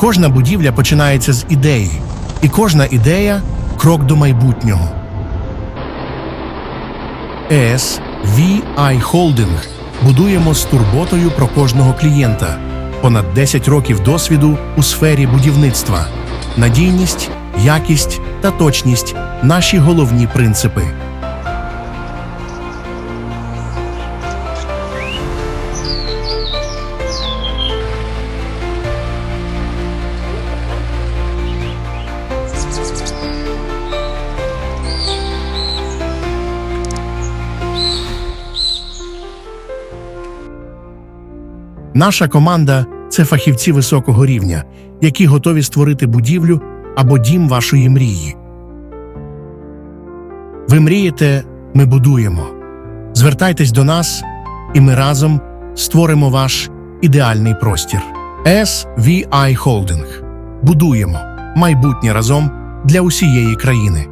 Кожна будівля починається з ідеї, і кожна ідея крок до майбутнього. ЕС VI Holding будуємо з турботою про кожного клієнта. Понад 10 років досвіду у сфері будівництва. Надійність, якість та точність наші головні принципи. Наша команда це фахівці високого рівня, які готові створити будівлю або дім вашої мрії. Ви мрієте, ми будуємо. Звертайтесь до нас, і ми разом створимо ваш ідеальний простір. SVI Holding. Будуємо майбутнє разом для усієї країни.